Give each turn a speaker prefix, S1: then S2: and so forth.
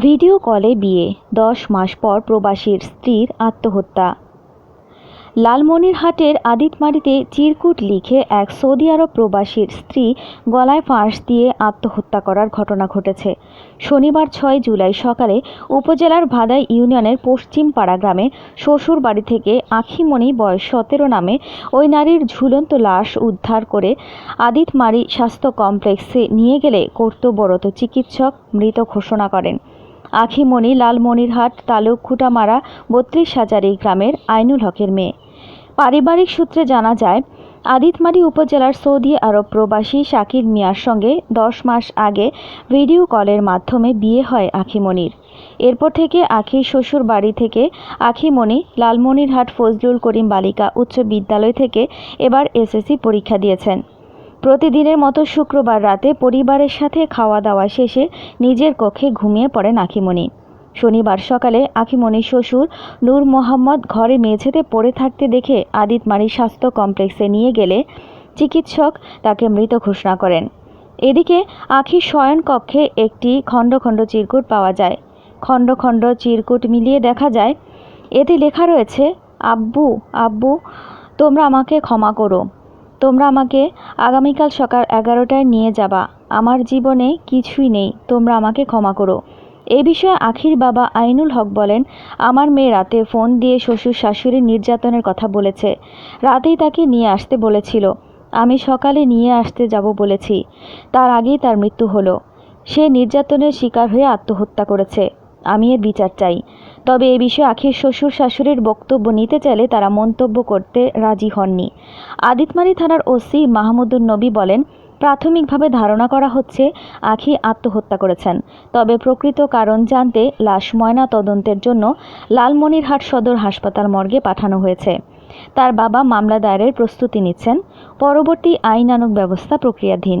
S1: Video কলে বিয়ে, দশ মাস পর প্রবাসীর স্ত্রীর আত্মহত্যা। লালমনিরহাটের আদিতমারিতে চিরকুট লিখে এক সৌদি আরব প্রবাসীর স্ত্রী গলায় ফাঁস দিয়ে আত্মহত্যা করার ঘটনা ঘটেছে। শনিবার ছয় জুলাই সকালে উপজেলার ভাদাই ইউনিয়নের পশ্চিম পাড়া গ্রামে শ্বশুর বাড়ি থেকে আখিমণি বয়স সতেরো নামে ওই নারীর ঝুলন্ত লাশ উদ্ধার করে আদিতমারি স্বাস্থ্য কমপ্লেক্সে নিয়ে গেলে কর্তব্যরত চিকিৎসক মৃত ঘোষণা করেন। আখিমণি লালমনিরহাট তালুক খুঁটামারা বত্রিশ হাজারি গ্রামের আইনুল হকের মেয়ে। পারিবারিক সূত্রে জানা যায়, আদিতমারি উপজেলার সৌদি আরব প্রবাসী শাকির মিয়ার সঙ্গে দশ মাস আগে ভিডিও কলের মাধ্যমে বিয়ে হয় আখিমণির। এরপর থেকে আখির শ্বশুর বাড়ি থেকে আখিমণি লালমনিরহাট ফজলুল করিম বালিকা উচ্চ বিদ্যালয় থেকে এবার এসএসসি পরীক্ষা দিয়েছেন। প্রতিদিনের মতো শুক্রবার রাতে পরিবারের সাথে খাওয়া দাওয়া শেষে নিজের কক্ষে ঘুমিয়ে পড়েন আখিমণি শনিবার সকালে আখিমণির শ্বশুর নূর মোহাম্মদ ঘরে মেঝেতে পড়ে থাকতে দেখে আদিতমারি স্বাস্থ্য কমপ্লেক্সে নিয়ে গেলে চিকিৎসক তাকে মৃত ঘোষণা করেন। এদিকে আখির শয়ন কক্ষে একটি খণ্ড খণ্ড চিরকুট পাওয়া যায়। খণ্ড খণ্ড চিরকুট মিলিয়ে দেখা যায়। এতে লেখা রয়েছে, আব্বু আব্বু, তোমরা আমাকে ক্ষমা করো। তোমরা আমাকে আগামীকাল সকাল এগারোটায় নিয়ে যাবা। আমার জীবনে কিছুই নেই, তোমরা আমাকে ক্ষমা করো। এ বিষয়ে আখির বাবা আইনুল হক বলেন, আমার মেয়ে রাতে ফোন দিয়ে শ্বশুর শাশুড়ির নির্যাতনের কথা বলেছে। রাতেই তাকে নিয়ে আসতে বলেছিল। আমি সকালে নিয়ে আসতে যাব বলেছি। তার আগেই তার মৃত্যু হলো। সে নির্যাতনের শিকার হয়ে আত্মহত্যা করেছে। আমি এর বিচার চাই। তবে এ বিষয়ে আখির শ্বশুর শাশুড়ির বক্তব্য নিতে চাইলে তারা মন্তব্য করতে রাজি হননি। আদিতমারি থানার ওসি মাহমুদুর নবী বলেন, প্রাথমিকভাবে ধারণা করা হচ্ছে আখি আত্মহত্যা করেছেন। তবে প্রকৃত কারণ জানতে লাশ ময়না তদন্তের জন্য লালমনিরহাট সদর হাসপাতাল মর্গে পাঠানো হয়েছে। তার বাবা মামলা দায়েরের প্রস্তুতি নিচ্ছেন। পরবর্তী আইনানুগ ব্যবস্থা প্রক্রিয়াধীন।